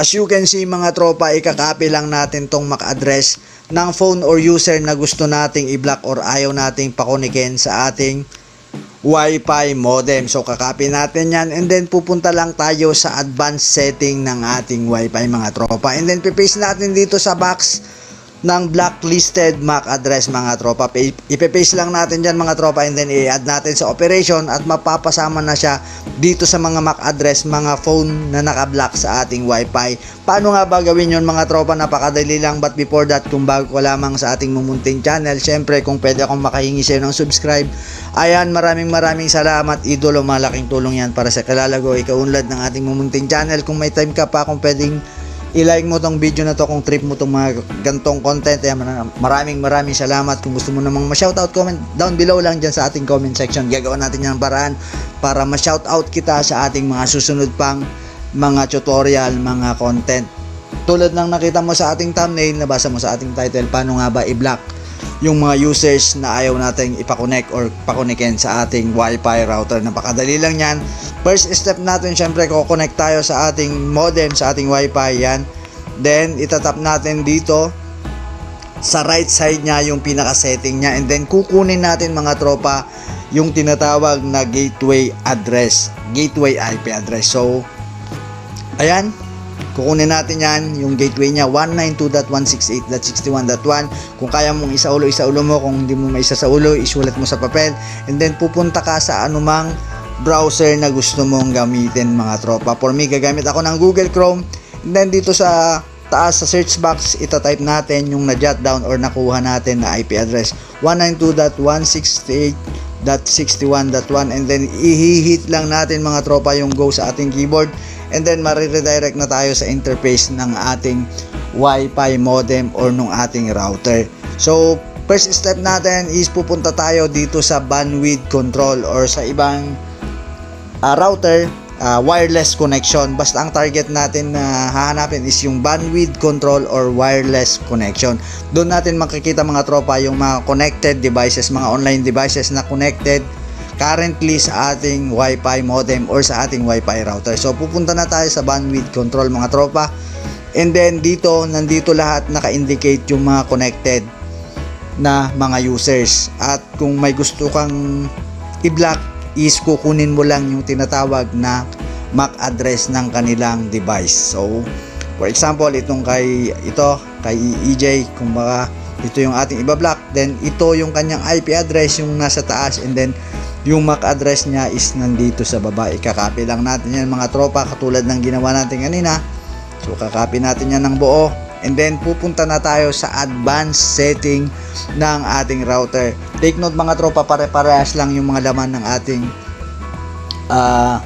As you can see mga tropa, ikakopy lang natin tong MAC address ng phone or user na gusto nating i-block or ayaw nating pakunikin sa ating Wi-Fi modem. So kakopy natin yan and then pupunta lang tayo sa advanced setting ng ating Wi-Fi mga tropa. And then pipaste natin dito sa box ng blacklisted MAC address mga tropa. Pa- Ipe-paste lang natin dyan mga tropa and then i-add natin sa operation at mapapasama na siya dito sa mga MAC address, mga phone na nakablock sa ating Wi-Fi. Paano nga ba gawin yon mga tropa? Napakadali lang but before that kung bago ko lamang sa ating mumunting channel, syempre kung pwede akong makahingi sa'yo ng subscribe, ayan maraming maraming salamat idolo, malaking tulong yan para sa kalalago, ikaunlad ng ating mumunting channel. Kung may time ka pa kung pwedeng i-like mo tong video na to kung trip mo tong mga gantong content eh, maraming maraming salamat. Kung gusto mo namang ma-shoutout comment down below lang dyan sa ating comment section. Gagawa natin yung paraan para ma-shoutout kita sa ating mga susunod pang mga tutorial mga content. Tulad ng nakita mo sa ating thumbnail nabasa mo sa ating title paano nga ba i-block yung mga users na ayaw nating ipakonect or pakonikin sa ating wifi router. Napakadali lang yan. First step natin, syempre, connect tayo sa ating modem, sa ating wifi yan. Then, itatap natin dito sa right side niya yung pinaka-setting niya. And then, kukunin natin mga tropa yung tinatawag na gateway address. Gateway IP address. So, ayan, kukunin natin yan, yung gateway niya 192.168.61.1 kung kaya mong isaulo, isaulo mo. Kung hindi mo maisa sa ulo, isulat mo sa papel. And then pupunta ka sa anumang browser na gusto mong gamitin mga tropa. For me, gagamit ako ng Google Chrome. And then dito sa taas sa search box, itatype natin yung na-jot down or nakuha natin na IP address 192.168.61.1 and then ihihit lang natin mga tropa yung go sa ating keyboard and then mariredirect na tayo sa interface ng ating Wi-Fi modem or nung ating router. So, first step natin is pupunta tayo dito sa bandwidth control or sa ibang uh, router uh, wireless connection. Basta ang target natin na hahanapin is yung bandwidth control or wireless connection. Doon natin makikita mga tropa yung mga connected devices, mga online devices na connected currently sa ating Wi-Fi modem or sa ating Wi-Fi router. So pupunta na tayo sa bandwidth control mga tropa. And then dito, nandito lahat naka-indicate yung mga connected na mga users. At kung may gusto kang i-block is kukunin mo lang yung tinatawag na MAC address ng kanilang device. So, for example, itong kay ito, kay EJ, kung baka ito yung ating ibablock, then ito yung kanyang IP address yung nasa taas and then yung MAC address niya is nandito sa baba. Ikakopy lang natin yan mga tropa katulad ng ginawa natin kanina. So, kakopy natin yan ng buo. And then, pupunta na tayo sa advanced setting ng ating router. Take note mga tropa, pare-parehas lang yung mga laman ng ating uh,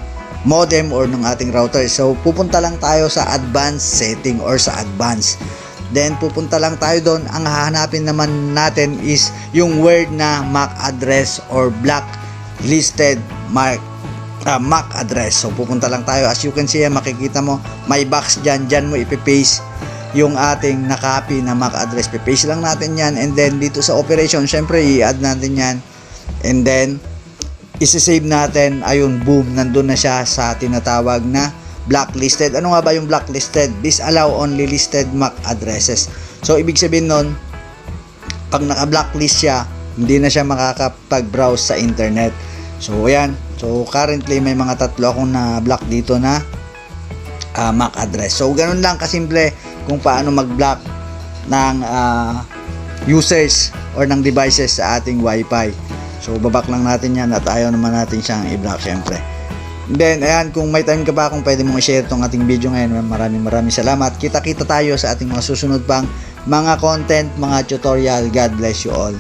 modem or ng ating router. So, pupunta lang tayo sa advanced setting or sa advanced. Then, pupunta lang tayo doon. Ang hahanapin naman natin is yung word na MAC address or blacklisted MAC uh, MAC address. So pupunta lang tayo. As you can see, makikita mo may box dyan. Dyan mo ipipaste yung ating nakopy na MAC address. Pipaste lang natin yan. And then dito sa operation, syempre i-add natin yan. And then isi-save natin. Ayun, boom. Nandun na siya sa tinatawag na blacklisted. Ano nga ba yung blacklisted? Disallow only listed MAC addresses. So ibig sabihin nun, pag naka-blacklist siya, hindi na siya makakapag-browse sa internet. So ayan, So currently may mga tatlo akong na-block dito na uh, MAC address. So ganun lang kasimple kung paano mag-block ng uh, users or ng devices sa ating Wi-Fi. So babak lang natin yan at ayaw naman natin siyang i-block syempre. Then, ayan, kung may time ka ba, kung pwede mong i-share itong ating video ngayon, maraming maraming salamat. Kita-kita tayo sa ating mga susunod pang mga content, mga tutorial. God bless you all.